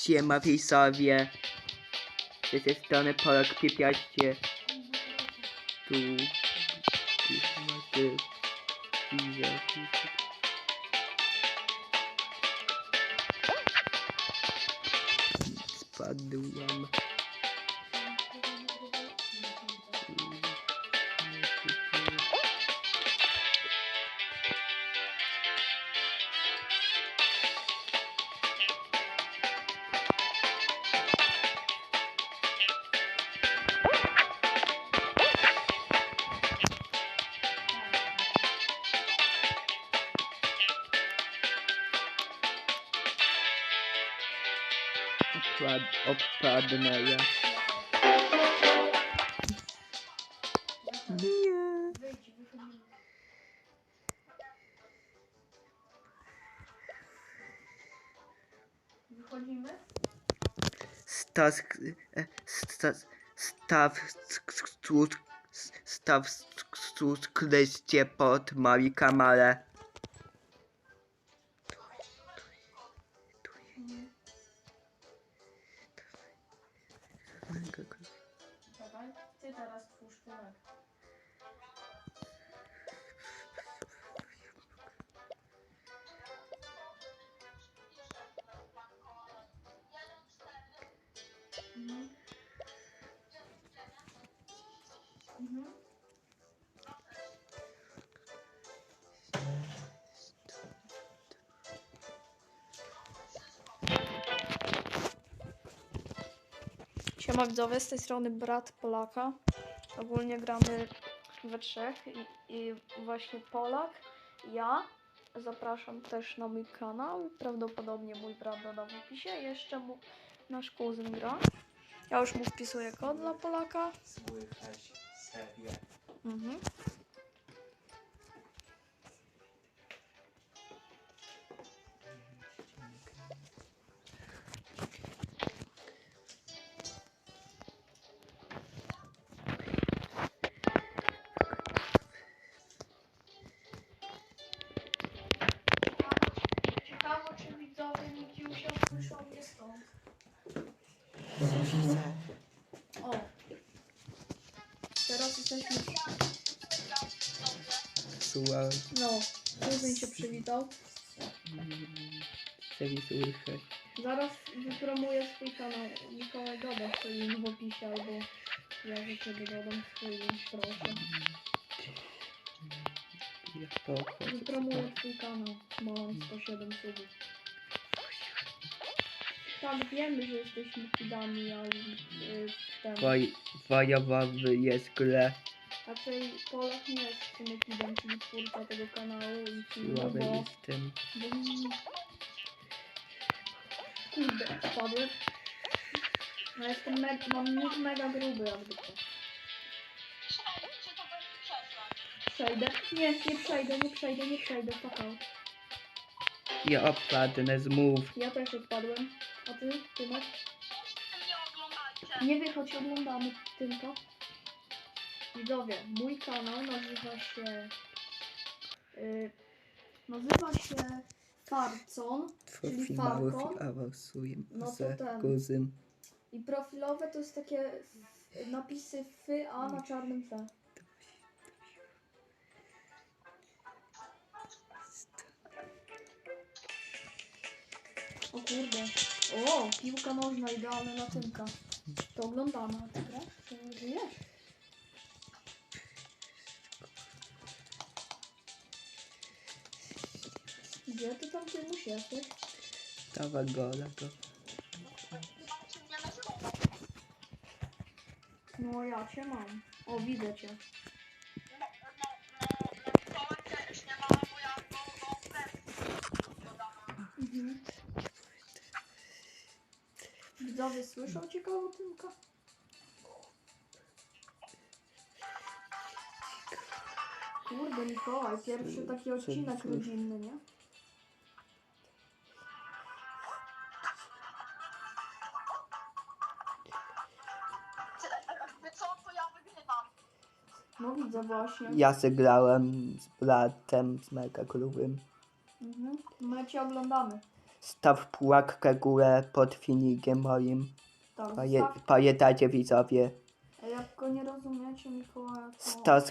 Siema widzowie. Z tej strony Polak 15. Tu... Kurwa, ty. Widzę, opadnę ja. Wychodzimy? Staw, e, sta, staw, stut, staw, stut, kleście pod mali kamale. Dawaj, ty teraz twórz tyłek. Mhm. Mhm. Siema widzowie, z tej strony brat Polaka. Ogólnie gramy we trzech i, i właśnie Polak, ja. Zapraszam też na mój kanał. Prawdopodobnie mój brat doda w opisie. Jeszcze mu, nasz kuzyn gra. Ja już mu wpisuję kod dla Polaka. Mhm. Słyszą mnie stąd. O! Teraz jesteśmy... Słuchaj. No, kuzyn się przywitał. Serii słychać. Zaraz wypromuję swój kanał. Mikołaj swój link w opisie, albo ja do ciebie dodam swój proszę. Ja to Wypromuję twój kanał. Mam 107 subów. Tak, wiemy, że jesteśmy kidami, ale y, ten... Woj, wojowy jest grę. Raczej Polak nie jest w sumie kidem, czyli twórca tego kanału i filmu, Słaby bo... jestem. bo... Kurde, spadłem. No jestem me mam nick mega gruby jakby to. Przejdę? Nie, nie przejdę, nie przejdę, nie przejdę, fuck out. Ja opadnę, zmów. Ja też odpadłem. A ty, ty masz? Nie wychodź, oglądamy tylko. Widzowie, mój kanał nazywa się... y, nazywa się Farcon Czyli Twój mały awansuje No to z ten. kuzyn. i profilowe to jest takie f- napisy fy, a na czarnym fe. O kurde. O, piłka nożna, idealna na tymka. To oglądamy, a ty grasz? Nie żyjesz? Gdzie ty tam ty musisz jesteś? Dawa gola to. No ja cię mam. O, widzę cię. Mhm. Widzowie słyszą ciekawą tymka? Kurde Mikołaj, pierwszy taki odcinek rodzinny, nie? Jakby co, to ja wygrywam. No widzę właśnie. Ja zagrałem z bratem, z mega grubym. Mhm. My cię oglądamy. Staw pułapkę górę pod filmikiem moim. Tak, Paje, zostaw- pamiętajcie widzowie. A jak go nie rozumiecie, Mikołaja, to... Staw,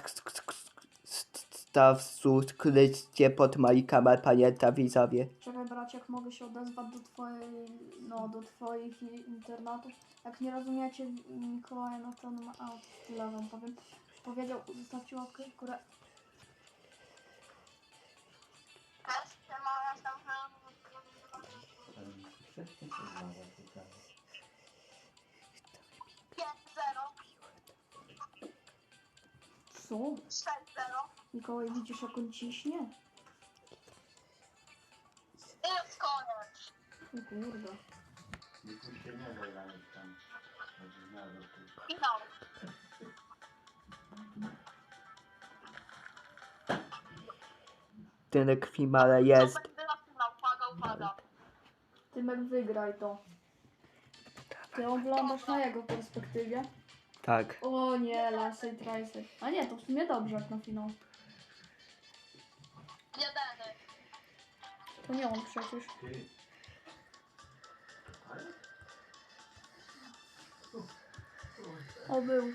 staw subskrypcję pod moim kanał, pamięta widzowie. Czekaj bracie, jak mogę się odezwać do twojej, no do twoich i- internatów. Jak nie rozumiecie Mikołaja, no to ma, a tyle wam powiem. Powiedział, zostawcie łapkę w górę. Co? sześć zero. Mikołaj, widzisz jak on ciśnie? Jest koniec. O kurde. Finał. Tyle kwimale To jest. będzie na finał. Tymek wygraj to. Ty oglądasz na jego perspektywie. Tak. O nie, Lasej Tracer. A nie, to w sumie dobrze jak na finał. Jedyny. To nie on przecież. O, był.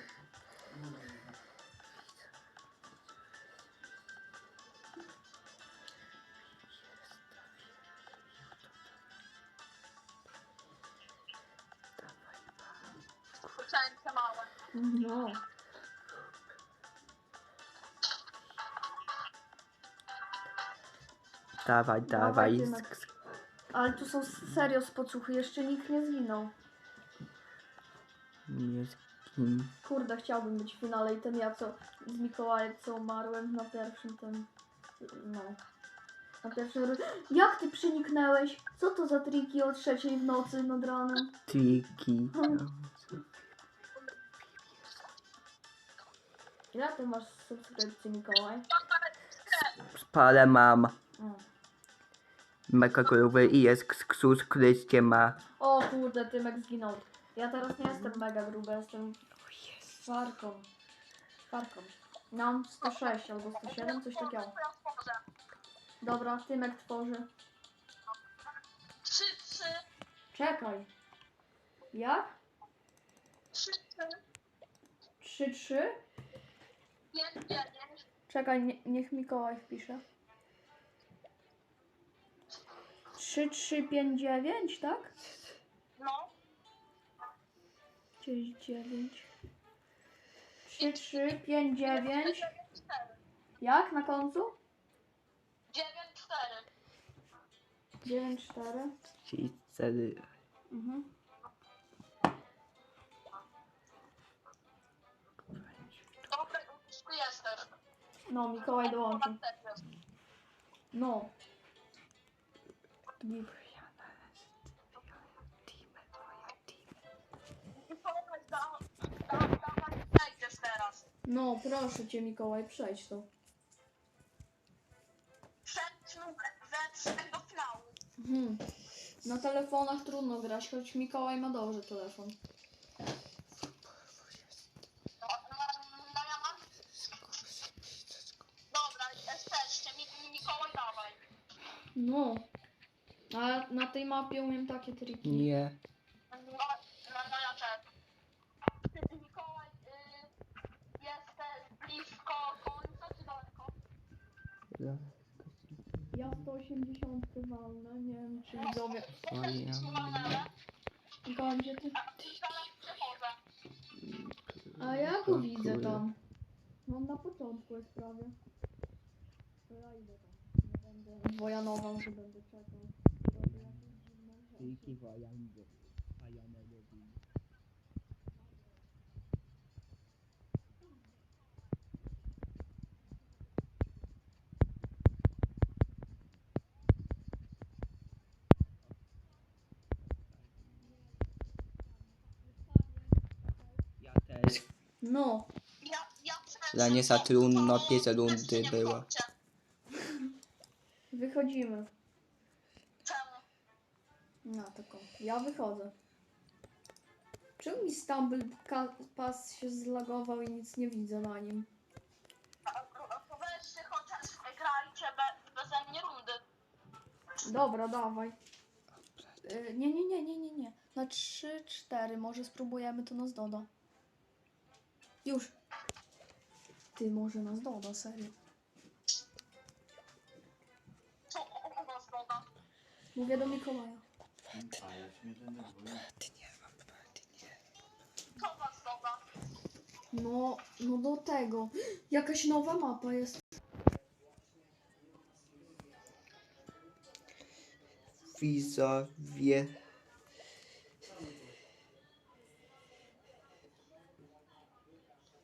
Małe. No. Dawaj, Dawaj, dawaj. Tymek. Ale tu są serio spocuchy, jeszcze nikt nie zginął. Nie. Kurde, chciałbym być w finale i ten ja co z Mikołajem, co umarłem na pierwszym tym. No. Na pierwszym. Jak ty przeniknęłeś? Co to za triki o trzeciej w nocy nad ranem? Triki. Ile ty masz subskrypcji, Mikołaj? Spale mam. O. Mega gruby i jest subskrypcję ma. O kurde, Tymek zginął. Ja teraz nie jestem mega gruby, jestem farką. Farką. Mam 106 albo 107, coś takiego. Dobra, Tymek tworzy. Trzy, trzy, Czekaj. Jak? trzy, trzy, 3-3? pięć, dziewięć. Czekaj, nie, niech Mikołaj wpisze. 3359, tak? No. 9. 3359. cztery. Jak na końcu? Dziewięć, cztery. 94. Czyli wtedy Mhm. No, Mikołaj dołączył. No. No, proszę cię Mikołaj, przejdź to. Przejdźmy we do finału. Mhm. Na telefonach trudno grać, choć Mikołaj ma dobrze telefon. No, no, no ja mam... Dobra, jesteście. Mi- Mikołaj, dawaj. No. A na tej mapie umiem takie triki. nie. Mikołaj, y, jesteś blisko końca czy daleko? Ja 180 walnę, nie wiem czy widzowie. Ja Trzymane. Mikołaj, gdzie ty? A ty zaraz przechodzę. A ja go widzę tam. No na początku jest prawie. To ja idę tam. Będę wojanował, że będę czekał. Robię jakieś dziwne rzeczy. Triki wojandy. A ja nie lubię. Ja też. No, Ja, ja Dla nie za trudno, pierwsze rundy wchodźcie. Wychodzimy. Czemu? No tylko. Ja wychodzę. Czemu mi Stumble Pass się zlagował i nic nie widzę na nim? Weźcie chociaż grajcie be, beze mnie rundy. Dobra, dawaj. y, nie, nie, nie, nie, nie, nie. Na 3, 4 może spróbujemy, to nas doda. Już. Ty, może nas doda, serio. Mówię do Mikołaja. A ja. Co was doda? No, no do tego. Jakaś nowa mapa jest. Widzowie.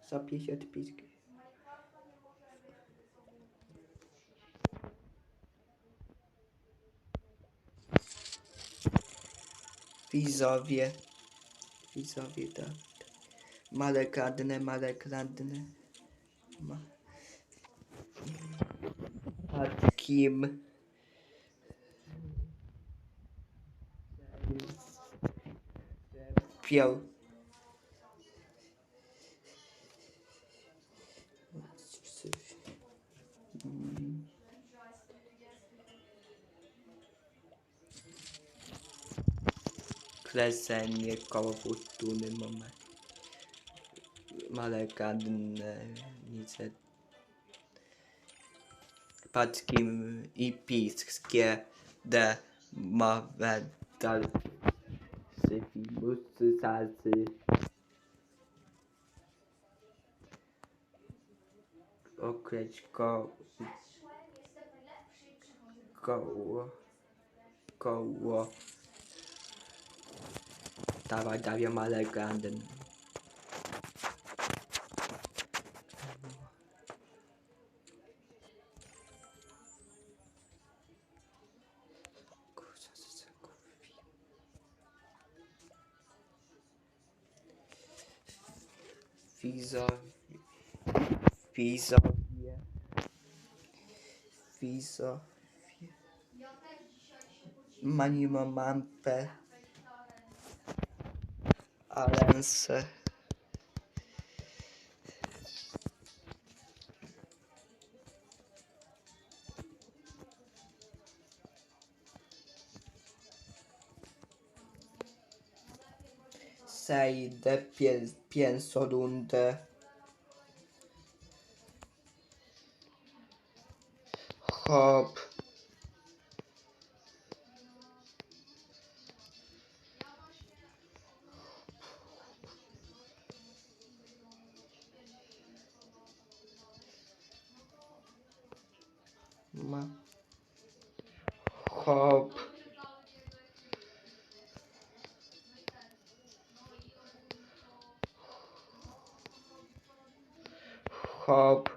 Za 55. Widzowie. Widzowie, tak. Male kradnę, male kradnę. Ma... Takim... Piał. Kresenie koło fortuny mamy. Male kadne, nice. Packim i piskie de ma dal. Syfi, musy, salsy. Okreć ko... Koło... Koło... Dawaj, dawaj, male ganden. Kurwa, co za kurwi. Alens Seid piel, pienso dunque Hop. Hop.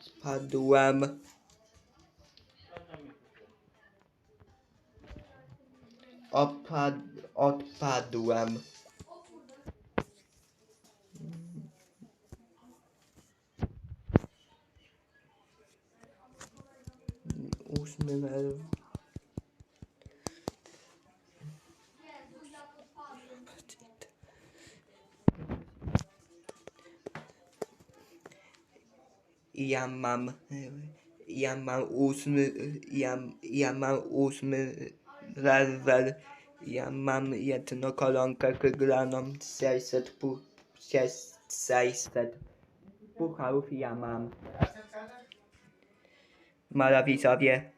Spadłem. Opad odpadłem. Ósmy level. Ja mam, ja mam ósmy, ja, ja mam ósmy level. Ja mam jedną kolonkę wygraną 600 pu, 600 pucharów ja mam. Mala widzowie.